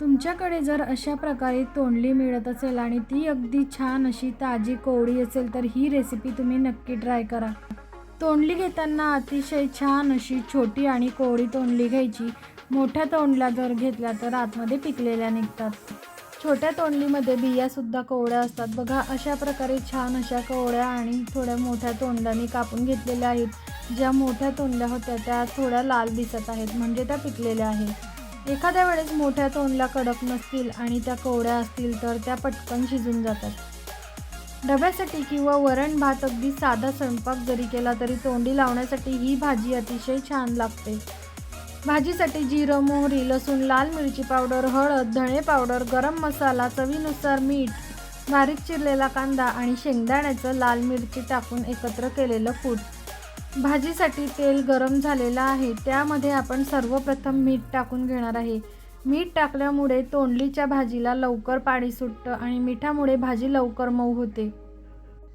तुमच्याकडे जर अशा प्रकारे तोंडली मिळत असेल आणि ती अगदी छान अशी ताजी कोवळी असेल तर ही रेसिपी तुम्ही नक्की ट्राय करा. तोंडली घेताना अतिशय छान अशी छोटी आणि कोवळी तोंडली घ्यायची. मोठ्या तोंडल्या जर घेतल्या तर आतमध्ये पिकलेल्या निघतात. छोट्या तोंडलीमध्ये बियासुद्धा कोवळ्या असतात. बघा अशा प्रकारे छान अशा कोवळ्या आणि थोड्या मोठ्या तोंडाने कापून घेतलेल्या आहेत. ज्या मोठ्या तोंडल्या होत्या त्या थोड्या लाल दिसत आहेत म्हणजे त्या पिकलेल्या आहेत. एखाद्या वेळेस मोठ्या तोंडल्या कडक नसतील आणि त्या कोवड्या असतील तर त्या पटकन शिजून जातात. डब्यासाठी किंवा वरण भात अगदी साधा स्वयंपाक जरी केला तरी तोंडी लावण्यासाठी ही भाजी अतिशय छान लागते. भाजीसाठी जिरं मोहरी लसूण लाल मिरची पावडर हळद धणे पावडर गरम मसाला चवीनुसार मीठ बारीक चिरलेला कांदा आणि शेंगदाण्याचं लाल मिरची टाकून एकत्र केलेलं फूड भाजीसाठी तेल गरम झालेलं आहे. त्यामध्ये आपण सर्वप्रथम मीठ टाकून घेणार आहे. मीठ टाकल्यामुळे तोंडलीच्या भाजीला लवकर पाणी सुटतं आणि मिठामुळे भाजी लवकर मऊ होते.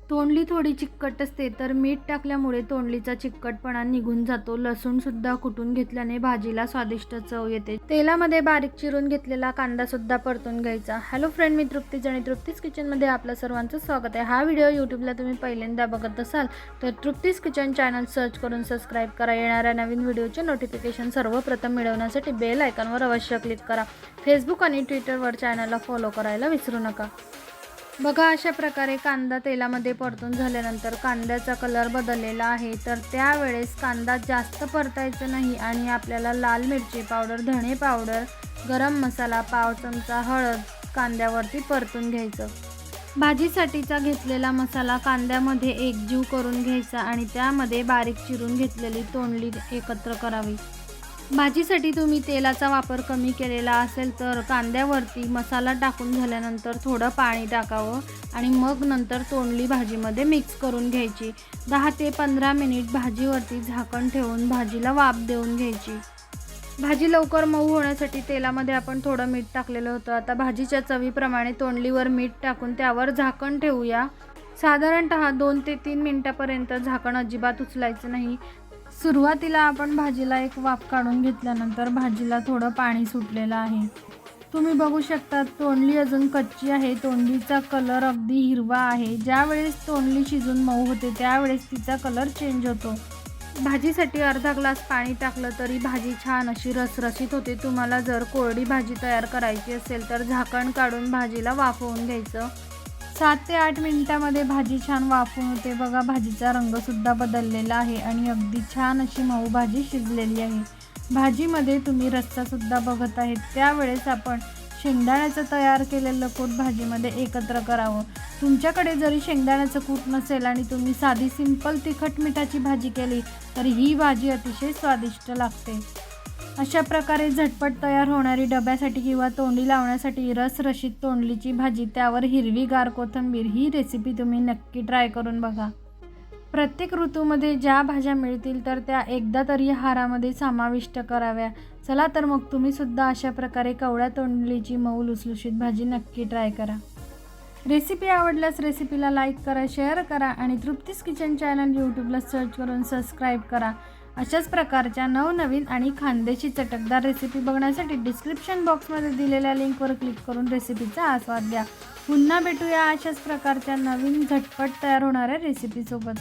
तोंडली थोडी चिकट असते तर मीठ टाकल्यामुळे तोंडलीचा चिकटपणा निघून जातो. लसूणसुद्धा कुटून घेतल्याने भाजीला स्वादिष्ट चव येते. तेलामध्ये बारीक चिरून घेतलेला कांदासुद्धा परतून घ्यायचा. हॅलो फ्रेंड मी तृप्तीज आणि तृप्तीज किचनमध्ये आपलं सर्वांचं स्वागत आहे. हा व्हिडिओ यूट्यूबला तुम्ही पहिल्यांदा बघत असाल तर तृप्तीज किचन चॅनल सर्च करून सबस्क्राईब करा. येणाऱ्या नवीन व्हिडिओचे नोटिफिकेशन सर्वप्रथम मिळवण्यासाठी बेल आयकॉनवर अवश्य क्लिक करा. फेसबुक आणि ट्विटरवर चॅनलला फॉलो करायला विसरू नका. बघा अशा प्रकारे कांदा तेलामध्ये परतून झाल्यानंतर कांद्याचा कलर बदललेला आहे. तर त्यावेळेस कांदा जास्त परतायचा नाही आणि आपल्याला लाल मिरची पावडर धणे पावडर गरम मसाला पाव चमचा हळद कांद्यावरती परतून घ्यायचं. भाजीसाठीचा घेतलेला मसाला कांद्यामध्ये एकजीव करून घ्यायचा आणि त्यामध्ये बारीक चिरून घेतलेली तोंडली एकत्र करावी. भाजीसाठी तुम्ही तेलाचा वापर कमी केलेला असेल तर कांद्यावरती मसाला टाकून झाल्यानंतर थोडं पाणी टाकावं आणि मग नंतर तोंडली भाजीमध्ये मिक्स करून घ्यायची. दहा ते पंधरा मिनिट भाजीवरती झाकण ठेवून भाजीला वाफ देऊन घ्यायची. भाजी लवकर मऊ होण्यासाठी तेलामध्ये आपण थोडं मीठ टाकलेलं होतं. आता भाजीच्या चवीप्रमाणे तोंडलीवर मीठ टाकून त्यावर झाकण ठेवूया. साधारणतः दोन ते तीन मिनटापर्यंत झाकण अजिबात उचलायचं नाही. सुरुवातीला आपण भाजीला एक वाफ काढून घेतल्यानंतर भाजीला थोडं पाणी सुटलेलं आहे. तुम्ही बघू शकता तोंडली अजून कच्ची आहे. तोंडलीचा कलर अगदी हिरवा आहे. ज्यावेळेस तोंडली शिजून मऊ होते त्यावेळेस तिचा कलर चेंज होतो. भाजीसाठी अर्धा ग्लास पाणी टाकलं तरी भाजी छान अशी रसरशीत होते. तुम्हाला जर कोरडी भाजी तयार करायची असेल तर झाकण काढून भाजीला वाफवून घ्यायचं. सात ते आठ मिनिटामध्ये भाजी छान वाफून होते. बघा भाजीचा रंगसुद्धा बदललेला आहे आणि अगदी छान अशी मऊ भाजी शिजलेली आहे. भाजीमध्ये तुम्ही रस्सासुद्धा बघत आहेत. त्यावेळेस आपण शेंगदाण्याचं तयार केलेलं कूट भाजीमध्ये एकत्र करावं. तुमच्याकडे जरी शेंगदाण्याचं कूट नसेल आणि तुम्ही साधी सिंपल तिखट मिठाची भाजी केली तर ही भाजी अतिशय स्वादिष्ट लागते. अशा प्रकारे झटपट तयार होणारी डब्यासाठी किंवा तोंडी लावण्यासाठी रसरशीत तोंडलीची भाजी त्यावर हिरवीगार कोथिंबीर ही रेसिपी तुम्ही नक्की ट्राय करून बघा. प्रत्येक ऋतूमध्ये ज्या भाज्या मिळतील तर त्या एकदा तरी हारामध्ये समाविष्ट कराव्या. चला तर मग तुम्हीसुद्धा अशा प्रकारे कवळ्या तोंडलीची मऊ लुसलुशीत भाजी नक्की ट्राय करा. रेसिपी आवडल्यास रेसिपीला लाईक करा शेअर करा आणि तृप्तीस किचन चॅनल यूट्यूबला सर्च करून सबस्क्राईब करा. अशाच प्रकारच्या नवनवीन आणि खानदेशी चटकदार रेसिपी बघण्यासाठी डिस्क्रिप्शन बॉक्समध्ये दिलेल्या लिंकवर क्लिक करून रेसिपीचा आस्वाद द्या पुन्हा भेटूया अशाच प्रकारच्या नवीन झटपट तयार होणाऱ्या रेसिपीसोबत